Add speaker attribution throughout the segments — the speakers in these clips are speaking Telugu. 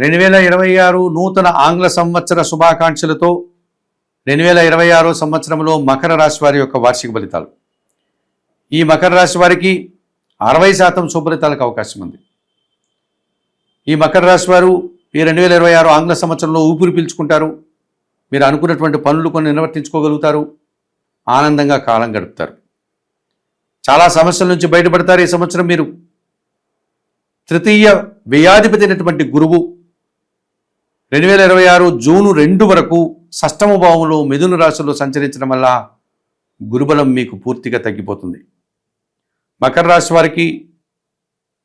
Speaker 1: రెండు వేల ఇరవై ఆరు నూతన ఆంగ్ల సంవత్సర శుభాకాంక్షలతో రెండు వేల ఇరవై ఆరో సంవత్సరంలో మకర రాశి వారి యొక్క వార్షిక ఫలితాలు. ఈ మకర రాశి వారికి అరవై శాతం శుభలితాలకు అవకాశం ఉంది. ఈ మకర రాశి వారు ఈ రెండు వేల ఇరవై ఆరు ఆంగ్ల సంవత్సరంలో ఊపిరి పీల్చుకుంటారు. మీరు అనుకున్నటువంటి పనులు కొన్ని నిర్వర్తించుకోగలుగుతారు. ఆనందంగా కాలం గడుపుతారు. చాలా సమస్యల నుంచి బయటపడతారు ఈ సంవత్సరం మీరు. తృతీయ వ్యయాధిపతి అయినటువంటి గురువు రెండు వేల ఇరవై ఆరు జూను రెండు వరకు సష్టమ భావంలో మిథున రాశిలో సంచరించడం వల్ల గురుబలం మీకు పూర్తిగా తగ్గిపోతుంది. మకర రాశి వారికి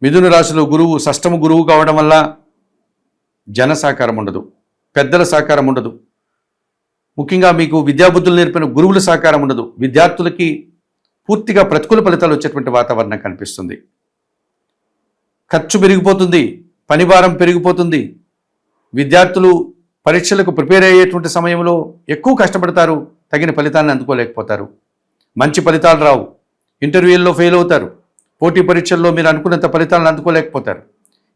Speaker 1: మిథున రాశిలో గురువు సష్టమ గురువు కావడం వల్ల జన సహకారం ఉండదు పెద్దల సహకారం ఉండదు. ముఖ్యంగా మీకు విద్యాబుద్ధులు నేర్పిన గురువుల సహకారం ఉండదు. విద్యార్థులకి పూర్తిగా ప్రతికూల ఫలితాలు వచ్చేటువంటి వాతావరణం కనిపిస్తుంది. ఖర్చు పెరిగిపోతుంది పనిభారం పెరిగిపోతుంది విద్యార్థులు పరీక్షలకు ప్రిపేర్ అయ్యేటువంటి సమయంలో ఎక్కువ కష్టపడతారు తగిన ఫలితాన్ని అందుకోలేకపోతారు. మంచి ఫలితాలు రావు. ఇంటర్వ్యూల్లో ఫెయిల్ అవుతారు. పోటీ పరీక్షల్లో మీరు అనుకున్నంత ఫలితాలను అందుకోలేకపోతారు.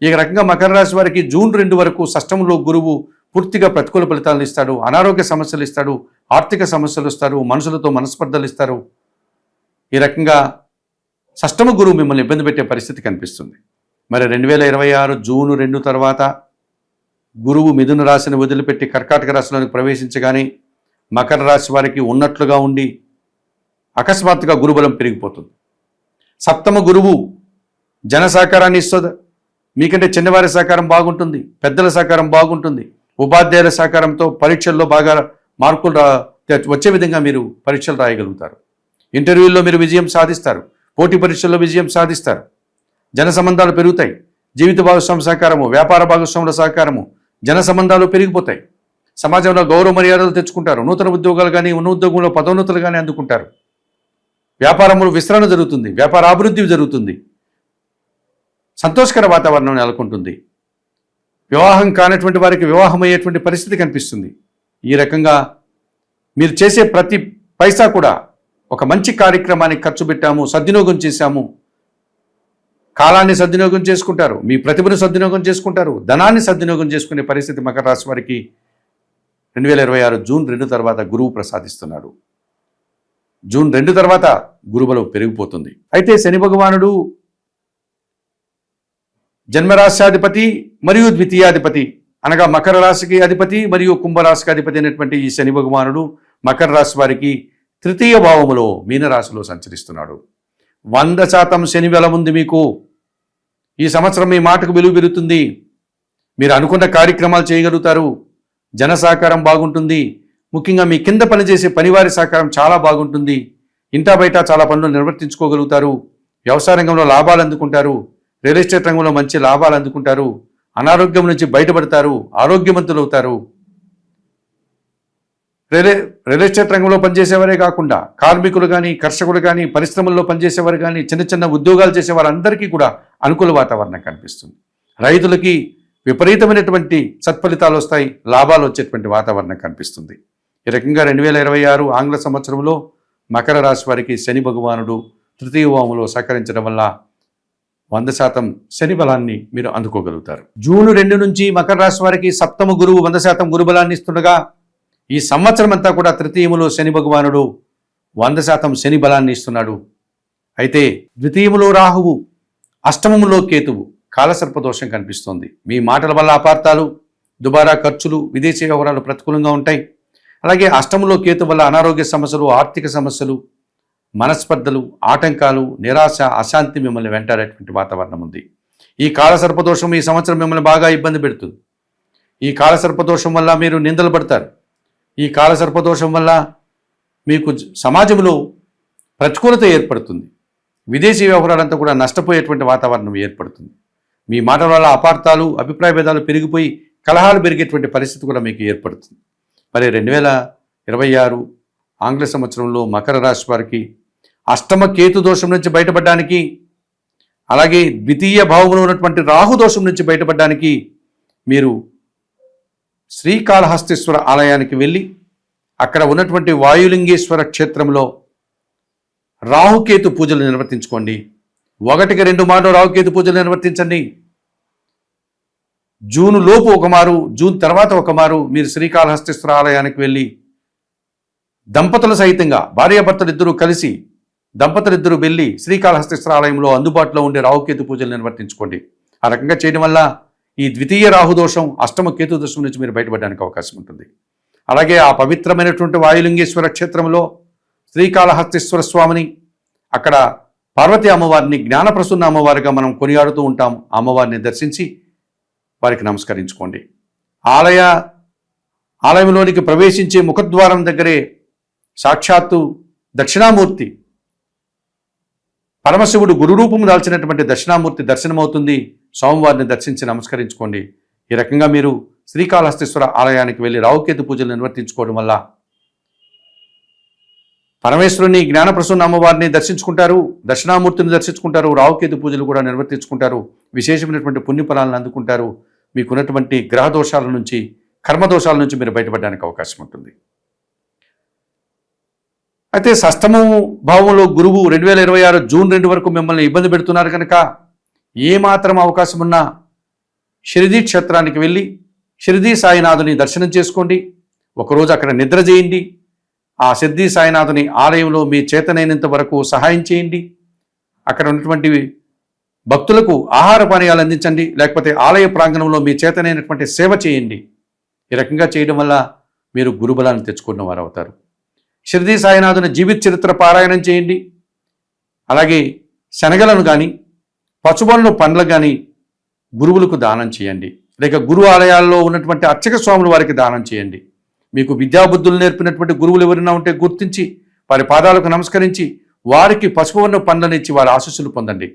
Speaker 1: ఈ రకంగా మకర రాశి వారికి జూన్ రెండు వరకు షష్టంలో గురువు పూర్తిగా ప్రతికూల ఫలితాలను ఇస్తాడు అనారోగ్య సమస్యలు ఇస్తాడు ఆర్థిక సమస్యలు ఇస్తారు మనుషులతో మనస్పర్ధలు ఇస్తారు. ఈ రకంగా షష్టమ గురువు మిమ్మల్ని ఇబ్బంది పెట్టే పరిస్థితి కనిపిస్తుంది. మరి రెండు వేల ఇరవై ఆరు జూను రెండు తర్వాత గురువు మిథున రాశిని వదిలిపెట్టి కర్కాటక రాశిలోనికి ప్రవేశించగానే మకర రాశి వారికి ఉన్నట్లుగా ఉండి అకస్మాత్తుగా గురుబలం పెరిగిపోతుంది. సప్తమ గురువు జన సహకారాన్ని ఇస్తుంది. మీకంటే చిన్నవారి సహకారం బాగుంటుంది పెద్దల సహకారం బాగుంటుంది. ఉపాధ్యాయుల సహకారంతో పరీక్షల్లో బాగా మార్కులు రా వచ్చే విధంగా మీరు పరీక్షలు రాయగలుగుతారు. ఇంటర్వ్యూల్లో మీరు విజయం సాధిస్తారు పోటీ పరీక్షల్లో విజయం సాధిస్తారు. జన సంబంధాలు పెరుగుతాయి. జీవిత భాగస్వామి సహకారము వ్యాపార భాగస్వాముల సహకారము జన సంబంధాలు పెరిగిపోతాయి. సమాజంలో గౌరవ మర్యాదలు తెచ్చుకుంటారు. నూతన ఉద్యోగాలు కానీ ఉన్న ఉద్యోగంలో పదోన్నతులు కానీ అందుకుంటారు. వ్యాపారంలో విస్తరణ జరుగుతుంది. వ్యాపార అభివృద్ధి జరుగుతుంది. సంతోషకర వాతావరణం నెలకొంటుంది. వివాహం కానటువంటి వారికి వివాహం అయ్యేటువంటి పరిస్థితి కనిపిస్తుంది. ఈ రకంగా మీరు చేసే ప్రతి పైసా కూడా ఒక మంచి కార్యక్రమానికి ఖర్చు పెట్టాము సద్వినియోగం చేశాము. కాలాన్ని సద్వినియోగం చేసుకుంటారు. మీ ప్రతిభను సద్వినియోగం చేసుకుంటారు. ధనాన్ని సద్వినియోగం చేసుకునే పరిస్థితి మకర రాశి వారికి రెండు వేల ఇరవై ఆరు జూన్ రెండు తర్వాత గురువు ప్రసాదిస్తున్నాడు. జూన్ రెండు తర్వాత గురుబలం పెరిగిపోతుంది. అయితే శని భగవానుడు జన్మరాశ్యాధిపతి మరియు ద్వితీయాధిపతి అనగా మకర రాశికి అధిపతి మరియు కుంభరాశికి అధిపతి అయినటువంటి ఈ శని భగవానుడు మకర రాశి వారికి తృతీయ భావములో మీనరాశిలో సంచరిస్తున్నాడు. వంద శాతం శని బలం ఉంది మీకు. ఈ సంవత్సరం మీ మాటకు విలువ పెరుగుతుంది. మీరు అనుకున్న కార్యక్రమాలు చేయగలుగుతారు. జన సహకారం బాగుంటుంది. ముఖ్యంగా మీ కింద పనిచేసే పనివారి సహకారం చాలా బాగుంటుంది. ఇంటా బయట చాలా పనులు నిర్వర్తించుకోగలుగుతారు. వ్యవసాయ రంగంలో లాభాలు అందుకుంటారు. రియల్ ఎస్టేట్ రంగంలో మంచి లాభాలు అందుకుంటారు. అనారోగ్యం నుంచి బయటపడతారు. ఆరోగ్యవంతులు అవుతారు రియల్ రియల్ ఎస్టేట్ రంగంలో పనిచేసేవారే కాకుండా కార్మికులు కానీ కర్షకులు కానీ పరిశ్రమల్లో పనిచేసేవారు కానీ చిన్న చిన్న ఉద్యోగాలు చేసే వారందరికీ కూడా అనుకూల వాతావరణం కనిపిస్తుంది. రైతులకి విపరీతమైనటువంటి సత్ఫలితాలు వస్తాయి లాభాలు వచ్చేటువంటి వాతావరణం కనిపిస్తుంది. ఈ రకంగా రెండు వేల ఇరవై ఆరు ఆంగ్ల సంవత్సరంలో మకర రాశి వారికి శని భగవానుడు తృతీయ వాములో సహకరించడం వల్ల వంద శాతం శని బలాన్ని మీరు అందుకోగలుగుతారు. జూన్ రెండు నుంచి మకర రాశి వారికి సప్తమ గురువు వంద శాతం గురుబలాన్ని ఇస్తుండగా ఈ సంవత్సరం అంతా కూడా తృతీయములో శని భగవానుడు వంద శాతం శని బలాన్ని ఇస్తున్నాడు. అయితే ద్వితీయములో రాహువు అష్టమములో కేతువు కాలసర్పదోషం కనిపిస్తోంది. మీ మాటల వల్ల అపార్థాలు దుబారా ఖర్చులు విదేశీ వ్యవహారాలు ప్రతికూలంగా ఉంటాయి. అలాగే అష్టములో కేతు వల్ల అనారోగ్య సమస్యలు ఆర్థిక సమస్యలు మనస్పర్ధలు ఆటంకాలు నిరాశ అశాంతి మిమ్మల్ని వెంటాడేటువంటి వాతావరణం ఉంది. ఈ కాలసర్పదోషం ఈ సంవత్సరం మిమ్మల్ని బాగా ఇబ్బంది పెడుతుంది. ఈ కాలసర్పదోషం వల్ల మీరు నిందలు పడతారు. ఈ కాలసర్పదోషం వల్ల మీకు సమాజంలో ప్రతికూలత ఏర్పడుతుంది. విదేశీ వ్యవహారాలంతా కూడా నష్టపోయేటువంటి వాతావరణం ఏర్పడుతుంది. మీ మాటల వల్ల అపార్థాలు అభిప్రాయ భేదాలు పెరిగిపోయి కలహాలు పెరిగేటువంటి పరిస్థితి కూడా మీకు ఏర్పడుతుంది. మరి రెండు వేల ఇరవై ఆరు ఆంగ్ల సంవత్సరంలో మకర రాశి వారికి అష్టమ కేతు దోషం నుంచి బయటపడడానికి అలాగే ద్వితీయ భావంలో ఉన్నటువంటి రాహు దోషం నుంచి బయటపడడానికి మీరు శ్రీకాళహస్తీశ్వర ఆలయానికి వెళ్ళి అక్కడ ఉన్నటువంటి వాయులింగేశ్వర క్షేత్రంలో రాహుకేతు పూజలు నిర్వర్తించుకోండి. ఒకటికి రెండు మాటలు రాహుకేతు పూజలు నిర్వర్తించండి. జూను లోపు ఒక మారు జూన్ తర్వాత ఒక మారు మీరు శ్రీకాళహస్తీశ్వర ఆలయానికి వెళ్ళి దంపతులు సహితంగా భార్యాభర్తలు ఇద్దరూ కలిసి దంపతులు ఇద్దరు వెళ్ళి శ్రీకాళహస్తీశ్వర ఆలయంలో అందుబాటులో ఉండే రాహుకేతు పూజలు నిర్వర్తించుకోండి. ఆ రకంగా చేయడం వల్ల ఈ ద్వితీయ రాహుదోషం అష్టమ కేతు దోషం నుంచి మీరు బయటపడడానికి అవకాశం ఉంటుంది. అలాగే ఆ పవిత్రమైనటువంటి వాయులింగేశ్వర క్షేత్రంలో శ్రీకాళహస్తీశ్వర స్వామిని అక్కడ పార్వతి అమ్మవారిని జ్ఞానప్రసన్న అమ్మవారిగా మనం కొనియాడుతూ ఉంటాం అమ్మవారిని దర్శించి వారికి నమస్కరించుకోండి. ఆలయ ఆలయంలోనికి ప్రవేశించే ముఖద్వారం దగ్గరే సాక్షాత్తు దక్షిణామూర్తి పరమశివుడు గురురూపం దాల్చినటువంటి దక్షిణామూర్తి దర్శనమవుతుంది. స్వామివారిని దర్శించి నమస్కరించుకోండి. ఈ రకంగా మీరు శ్రీకాళహస్తీశ్వర ఆలయానికి వెళ్ళి రావుకేతు పూజలు నిర్వర్తించుకోవడం వల్ల పరమేశ్వరుని జ్ఞానప్రసన్న అమ్మవారిని దర్శించుకుంటారు దక్షిణామూర్తిని దర్శించుకుంటారు రావుకేతు పూజలు కూడా నిర్వర్తించుకుంటారు విశేషమైనటువంటి పుణ్యఫలాలను అందుకుంటారు. మీకున్నటువంటి గ్రహ దోషాల నుంచి కర్మదోషాల నుంచి మీరు బయటపడడానికి అవకాశం ఉంటుంది. అయితే షష్టమం భావంలో గురువు రెండు వేల ఇరవై ఆరు జూన్ రెండు వరకు మిమ్మల్ని ఇబ్బంది పెడుతున్నారు కనుక ఏమాత్రం అవకాశం ఉన్నా షిరిదీ క్షేత్రానికి వెళ్ళి షిరిదీ సాయినాథుని దర్శనం చేసుకోండి. ఒకరోజు అక్కడ నిద్ర చేయండి. ఆ సిద్ధి సాయినాథుని ఆలయంలో మీ చేతనైనంత వరకు సహాయం చేయండి. అక్కడ ఉన్నటువంటి భక్తులకు ఆహార పానీయాలు అందించండి. లేకపోతే ఆలయ ప్రాంగణంలో మీ చేతనైనటువంటి సేవ చేయండి. ఈ రకంగా చేయడం వల్ల మీరు గురుబలాన్ని తెచ్చుకున్న వారు అవుతారు షిరిది సాయినాథుని జీవిత చరిత్ర పారాయణం చేయండి. అలాగే శనగలను కానీ పచ్చుబొలను పండ్లు కానీ గురువులకు దానం చేయండి. లేక గురు ఆలయాల్లో ఉన్నటువంటి అర్చక స్వాముల వారికి దానం చేయండి. మీకు విద్యాబుద్ధులు నేర్పినటువంటి గురువులు ఎవరైనా ఉంటే గుర్తించి వారి పాదాలకు నమస్కరించి వారికి పసుపు వర్ణ పండ్లనిచ్చి వారి ఆశస్సులు పొందండి.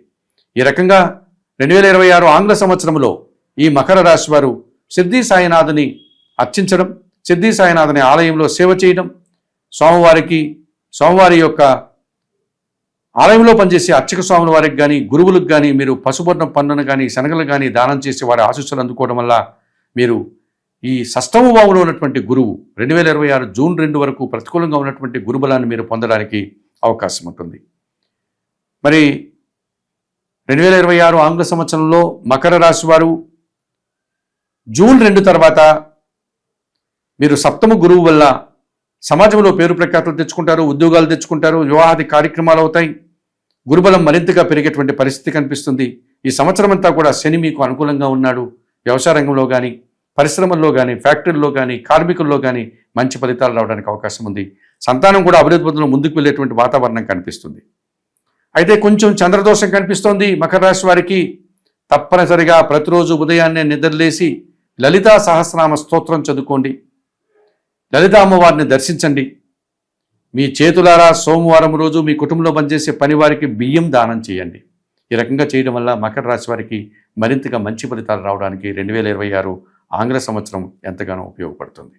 Speaker 1: ఈ రకంగా రెండు వేల ఇరవై ఆరు ఆంగ్ల సంవత్సరంలో ఈ మకర రాశి వారు సిద్ధి సాయినాథుని అర్చించడం సిద్ధి సాయినాథుని ఆలయంలో సేవ చేయడం స్వామివారికి స్వామివారి యొక్క ఆలయంలో పనిచేసే అర్చక స్వాముల వారికి కానీ గురువులకు కానీ మీరు పశువర్ణ పన్నును కానీ శనగలు కానీ దానం చేసి వారి ఆశీస్సులు అందుకోవడం వల్ల మీరు ఈ సష్టమ భావంలో ఉన్నటువంటి గురువు రెండు వేల ఇరవై ఆరు జూన్ రెండు వరకు ప్రతికూలంగా ఉన్నటువంటి గురుబలాన్ని మీరు పొందడానికి అవకాశం ఉంటుంది. మరి రెండు వేల ఇరవై ఆరు ఆంగ్ల సంవత్సరంలో మకర రాశి వారు జూన్ రెండు తర్వాత మీరు సప్తమ గురువు వల్ల సమాజంలో పేరు ప్రఖ్యాతులు తెచ్చుకుంటారు ఉద్యోగాలు తెచ్చుకుంటారు వివాహాది కార్యక్రమాలు అవుతాయి. గురుబలం మరింతగా పెరిగేటువంటి పరిస్థితి కనిపిస్తుంది. ఈ సంవత్సరం అంతా కూడా శని మీకు అనుకూలంగా ఉన్నాడు. వ్యవసాయ రంగంలో కానీ పరిశ్రమల్లో కానీ ఫ్యాక్టరీల్లో కానీ కార్మికుల్లో కానీ మంచి ఫలితాలు రావడానికి అవకాశం ఉంది. సంతానం కూడా అభివృద్ధి పథంలో ముందుకు వెళ్ళేటువంటి వాతావరణం కనిపిస్తుంది. అయితే కొంచెం చంద్రదోషం కనిపిస్తోంది మకర రాశి వారికి. తప్పనిసరిగా ప్రతిరోజు ఉదయాన్నే నిద్రలేసి లలితా సహస్రనామ స్తోత్రం చదువుకోండి. లలిత అమ్మవారిని దర్శించండి. మీ చేతులారా సోమవారం రోజు మీ కుటుంబంలో పనిచేసే పని వారికి బియ్యం దానం చేయండి. ఈ రకంగా చేయడం వల్ల మకర రాశి వారికి మరింతగా మంచి ఫలితాలు రావడానికి రెండు వేల ఇరవై ఆరు ఆంగ్ల సంవత్సరం ఎంతగానో ఉపయోగపడుతుంది.